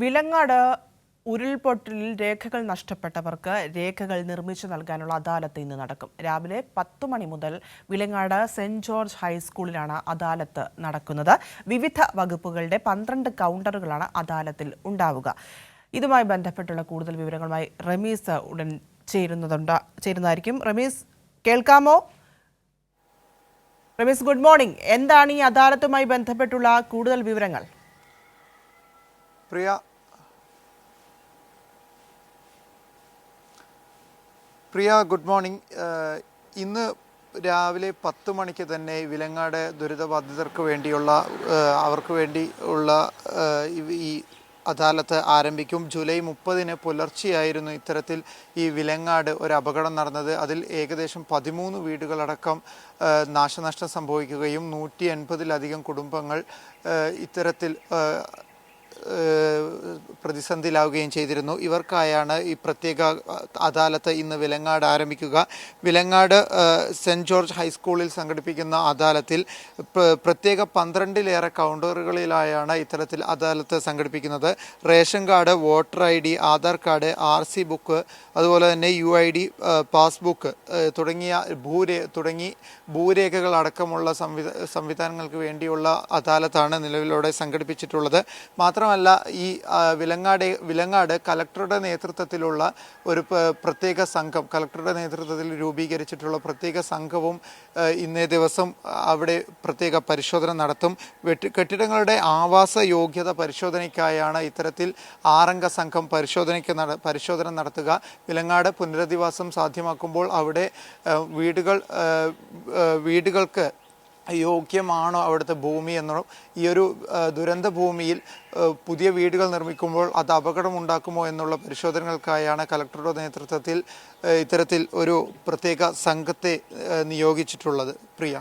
വിലങ്ങാട് ഉരുൾപൊട്ടലിൽ രേഖകൾ നഷ്ടപ്പെട്ടവർക്ക് രേഖകൾ നിർമ്മിച്ചു നൽകാനുള്ള അദാലത്ത് ഇന്ന് നടക്കും. രാവിലെ പത്ത് മണി മുതൽ വിലങ്ങാട് സെന്റ് ജോർജ് ഹൈസ്കൂളിലാണ് അദാലത്ത് നടക്കുന്നത്. വിവിധ വകുപ്പുകളുടെ പന്ത്രണ്ട് കൗണ്ടറുകളാണ് അദാലത്തിൽ ഉണ്ടാവുക. ഇതുമായി ബന്ധപ്പെട്ടുള്ള കൂടുതൽ വിവരങ്ങളുമായി റമീസ് ഉടൻ ചേരുന്നതുണ്ട് ചേരുന്നതായിരിക്കും. റമീസ് കേൾക്കാമോ? Rameez good morning. എന്താണ് ഈ അദാലത്തുമായി ബന്ധപ്പെട്ടുള്ള കൂടുതൽ വിവരങ്ങൾ? പ്രിയ. Priya good morning. ഇന്ന് രാവിലെ പത്ത് മണിക്ക് തന്നെ വിലങ്ങാട് ദുരിതബാധിതർക്ക് വേണ്ടിയുള്ള അവർക്ക് വേണ്ടി ഉള്ള ഈ അദാലത്ത് ആരംഭിക്കും. ജൂലൈ മുപ്പതിന് പുലർച്ചെയായിരുന്നു ഇത്തരത്തിൽ ഈ വിലങ്ങാട് ഒരു അപകടം നടന്നത്. അതിൽ ഏകദേശം പതിമൂന്ന് വീടുകളടക്കം നാശനഷ്ടം സംഭവിക്കുകയും നൂറ്റി എൺപതിലധികം കുടുംബങ്ങൾ ഇത്തരത്തിൽ പ്രതിസന്ധിയിലാവുകയും ചെയ്തിരുന്നു. ഇവർക്കായാണ് ഈ പ്രത്യേക അദാലത്ത് ഇന്ന് വിലങ്ങാട് ആരംഭിക്കുക. വിലങ്ങാട് സെന്റ് ജോർജ് ഹൈസ്കൂളിൽ സംഘടിപ്പിക്കുന്ന അദാലത്തിൽ പ്ര- പ്രത്യേക പന്ത്രണ്ടിലേറെ കൗണ്ടറുകളിലായാണ് ഇത്തരത്തിൽ അദാലത്ത് സംഘടിപ്പിക്കുന്നത്. Ration card voter I D Aadhaar card R C book അതുപോലെ തന്നെ യു ഐ ഡി പാസ്ബുക്ക് തുടങ്ങിയ ഭൂരേ തുടങ്ങി ഭൂരേഖകൾ അടക്കമുള്ള സംവിധ സംവിധാനങ്ങൾക്ക് വേണ്ടിയുള്ള അദാലത്താണ് നിലവിലൂടെ സംഘടിപ്പിച്ചിട്ടുള്ളത്. മാത്രമല്ല ഈ വിലങ്ങാട് വിലങ്ങാട് കലക്ടറുടെ നേതൃത്വത്തിലുള്ള ഒരു പ്രത്യേക സംഘം കലക്ടറുടെ നേതൃത്വത്തിൽ രൂപീകരിച്ചിട്ടുള്ള പ്രത്യേക സംഘവും ഇന്നേ ദിവസം അവിടെ പ്രത്യേക പരിശോധന നടത്തും. കെട്ടിടങ്ങളുടെ ആവാസ യോഗ്യത പരിശോധനയ്ക്കായാണ് ഇത്തരത്തിൽ ആറംഗ സംഘം പരിശോധനയ്ക്ക് പരിശോധന നടത്തുക. വിലങ്ങാട് പുനരധിവാസം സാധ്യമാക്കുമ്പോൾ അവിടെ വീടുകൾ വീടുകൾക്ക് യോഗ്യമാണോ അവിടുത്തെ ഭൂമി എന്നോ ഈ ഒരു ദുരന്ത ഭൂമിയിൽ പുതിയ വീടുകൾ നിർമ്മിക്കുമ്പോൾ അത് അപകടമുണ്ടാക്കുമോ എന്നുള്ള പരിശോധനകൾക്കായാണ് കലക്ടറുടെ നേതൃത്വത്തിൽ ഇത്തരത്തിൽ ഒരു പ്രത്യേക സംഘത്തെ നിയോഗിച്ചിട്ടുള്ളത്. പ്രിയ.